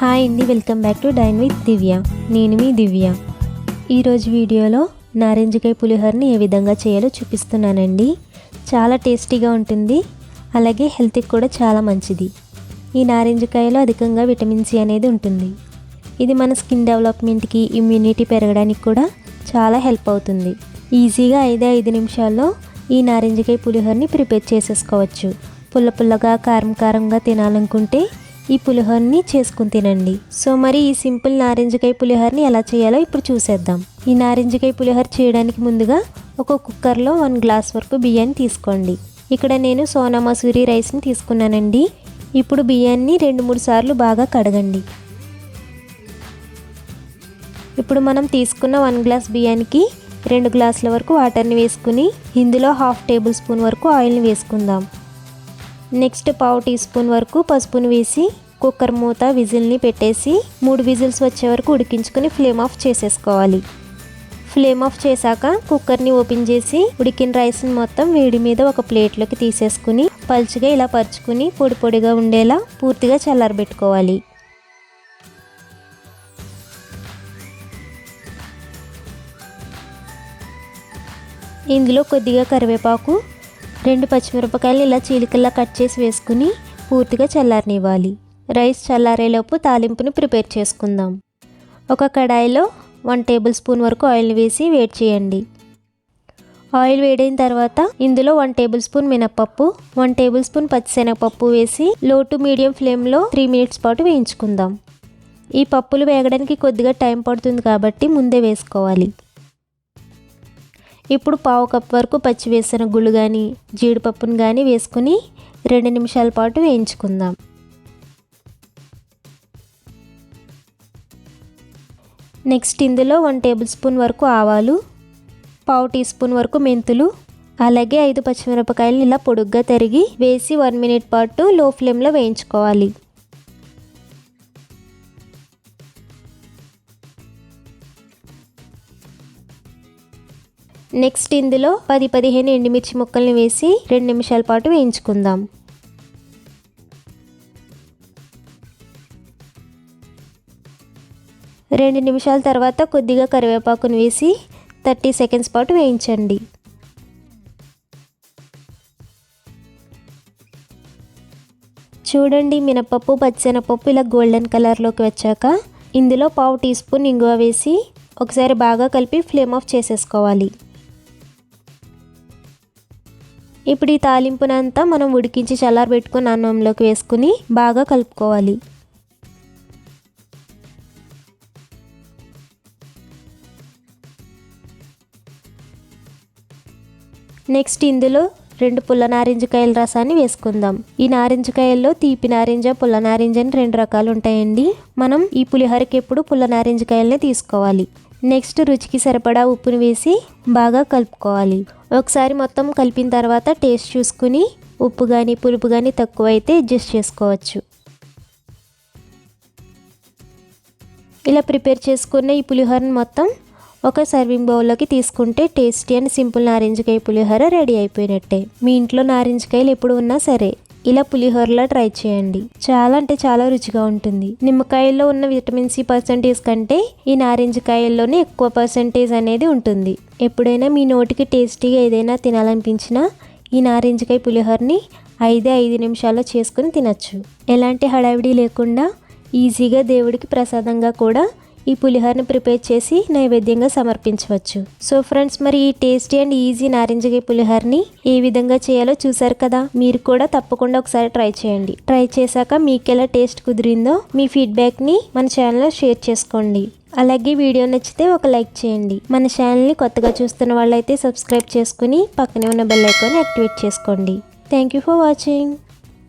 Hi అండి welcome back to dine with Divya. నేను మీ దివ్య. ఈరోజు వీడియోలో నారింజకాయ పులిహోరని ఏ విధంగా చేయాలో చూపిస్తున్నానండి. చాలా టేస్టీగా ఉంటుంది. అలాగే హెల్త్కి కూడా చాలా మంచిది. ఈ నారింజకాయలో అధికంగా విటమిన్ సి అనేది ఉంటుంది. ఇది మన స్కిన్ డెవలప్మెంట్కి ఇమ్యూనిటీ పెరగడానికి కూడా చాలా హెల్ప్ అవుతుంది. ఈజీగా ఐదే ఐదు నిమిషాల్లో ఈ నారింజకాయ పులిహోరని ప్రిపేర్ చేసేసుకోవచ్చు. పుల్ల పుల్లగా కారం కారంగా తినాలనుకుంటే ఈ పులిహోరని చేసుకుని తినండి. సో మరి ఈ సింపుల్ నారింజకాయ పులిహోరని ఎలా చేయాలో ఇప్పుడు చూసేద్దాం. ఈ నారింజకాయ పులిహోర చేయడానికి ముందుగా ఒక కుక్కర్లో వన్ గ్లాస్ వరకు బియ్యాన్ని తీసుకోండి. ఇక్కడ నేను సోనా మసూరి రైస్ని తీసుకున్నానండి. ఇప్పుడు బియ్యాన్ని రెండు మూడు సార్లు బాగా కడగండి. ఇప్పుడు మనం తీసుకున్న వన్ గ్లాస్ బియ్యానికి రెండు గ్లాసుల వరకు వాటర్ని వేసుకుని ఇందులో హాఫ్ టేబుల్ స్పూన్ వరకు ఆయిల్ని వేసుకుందాం. నెక్స్ట్ పావు టీ స్పూన్ వరకు పసుపును వేసి కుక్కర్ మూత విజిల్ని పెట్టేసి మూడు విజిల్స్ వచ్చే వరకు ఉడికించుకొని ఫ్లేమ్ ఆఫ్ చేసేసుకోవాలి. ఫ్లేమ్ ఆఫ్ చేశాక కుక్కర్ని ఓపెన్ చేసి ఉడికిన రైస్ని మొత్తం వేడి మీద ఒక ప్లేట్లోకి తీసేసుకుని పలుచుగా ఇలా పరుచుకుని పొడి పొడిగా ఉండేలా పూర్తిగా చల్లారబెట్టుకోవాలి. ఇందులో కొద్దిగా కరివేపాకు రెండు పచ్చిమిరపకాయలు ఇలా చీలికల్లా కట్ చేసి వేసుకుని పూర్తిగా చల్లారనివ్వాలి. రైస్ చల్లారేలోపు తాలింపుని ప్రిపేర్ చేసుకుందాం. ఒక కడాయిలో వన్ టేబుల్ స్పూన్ వరకు ఆయిల్ని వేసి వేడి చేయండి. ఆయిల్ వేడైన తర్వాత ఇందులో వన్ టేబుల్ స్పూన్ మినప్పప్పు వన్ టేబుల్ స్పూన్ పచ్చిశనగపప్పు వేసి లో టు మీడియం ఫ్లేమ్లో త్రీ మినిట్స్ పాటు వేయించుకుందాం. ఈ పప్పులు వేగడానికి కొద్దిగా టైం పడుతుంది కాబట్టి ముందే వేసుకోవాలి. ఇప్పుడు పావు కప్ వరకు పచ్చి వేసిన గుళ్ళు కానీ జీడిపప్పును కానీ వేసుకుని రెండు నిమిషాల పాటు వేయించుకుందాం. నెక్స్ట్ ఇందులో వన్ టేబుల్ స్పూన్ వరకు ఆవాలు పావు టీ స్పూన్ వరకు మెంతులు అలాగే ఐదు పచ్చిమిరపకాయలను ఇలా పొడుగ్గా తరిగి వేసి వన్ మినిట్ పాటు లో ఫ్లేమ్లో వేయించుకోవాలి. నెక్స్ట్ ఇందులో పది పదిహేను ఎండుమిర్చి ముక్కల్ని వేసి రెండు నిమిషాల పాటు వేయించుకుందాం. రెండు నిమిషాల తర్వాత కొద్దిగా కరివేపాకును వేసి థర్టీ సెకండ్స్ పాటు వేయించండి. చూడండి మినపప్పు పచ్చెనపప్పు ఇలా గోల్డెన్ కలర్లోకి వచ్చాక ఇందులో పావు టీ స్పూన్ ఇంగువ వేసి ఒకసారి బాగా కలిపి ఫ్లేమ్ ఆఫ్ చేసేసుకోవాలి. ఇప్పుడు ఈ తాలింపునంతా మనం ఉడికించి చల్లారబెట్టుకుని అన్నంలోకి వేసుకుని బాగా కలుపుకోవాలి. నెక్స్ట్ ఇందులో రెండు పుల్ల నారింజకాయల రసాన్ని వేసుకుందాం. ఈ నారింజకాయల్లో తీపి నారింజ పుల్ల నారింజ అని రెండు రకాలు ఉంటాయండి. మనం ఈ పులిహోరకి ఎప్పుడు పుల్ల నారింజకాయలనే తీసుకోవాలి. నెక్స్ట్ రుచికి సరిపడా ఉప్పుని వేసి బాగా కలుపుకోవాలి. ఒకసారి మొత్తం కలిపిన తర్వాత టేస్ట్ చూసుకుని ఉప్పు కానీ పులుపు కానీ తక్కువైతే అడ్జస్ట్ చేసుకోవచ్చు. ఇలా ప్రిపేర్ చేసుకున్న ఈ పులిహోరని మొత్తం ఒక సర్వింగ్ బౌల్లోకి తీసుకుంటే టేస్టీ అండ్ సింపుల్ నారింజకాయ పులిహోర రెడీ అయిపోయినట్టే. మీ ఇంట్లో నారింజకాయలు ఎప్పుడు ఉన్నా సరే. ఇలా పులిహోరలా ట్రై చేయండి. చాలా అంటే చాలా రుచిగా ఉంటుంది. నిమ్మకాయల్లో ఉన్న విటమిన్ సి పర్సంటేజ్ కంటే ఈ నారింజ కాయల్లోనే ఎక్కువ పర్సంటేజ్ అనేది ఉంటుంది. ఎప్పుడైనా మీ నోటికి టేస్టీగా ఏదైనా తినాలనిపించినా ఈ నారింజకాయ పులిహోరని ఐదే ఐదు నిమిషాల్లో చేసుకుని తినచ్చు. ఎలాంటి హడావిడి లేకుండా ఈజీగా దేవుడికి ప్రసాదంగా కూడా ఈ పులిహోరని ప్రిపేర్ చేసి నైవేద్యంగా సమర్పించవచ్చు. సో ఫ్రెండ్స్ మరి ఈ టేస్టీ అండ్ ఈజీ నారింజకాయ పులిహోరని ఏ విధంగా చేయాలో చూసారు కదా? మీరు కూడా తప్పకుండా ఒకసారి ట్రై చేయండి. ట్రై చేశాక మీకు ఎలా టేస్ట్ కుదిరిందో మీ ఫీడ్బ్యాక్ని మన ఛానల్లో షేర్ చేసుకోండి. అలాగే వీడియో నచ్చితే ఒక లైక్ చేయండి. మన ఛానల్ని కొత్తగా చూస్తున్న వాళ్ళైతే సబ్స్క్రైబ్ చేసుకుని పక్కనే ఉన్న బెల్ ఐకాన్ యాక్టివేట్ చేసుకోండి. Thank you for watching.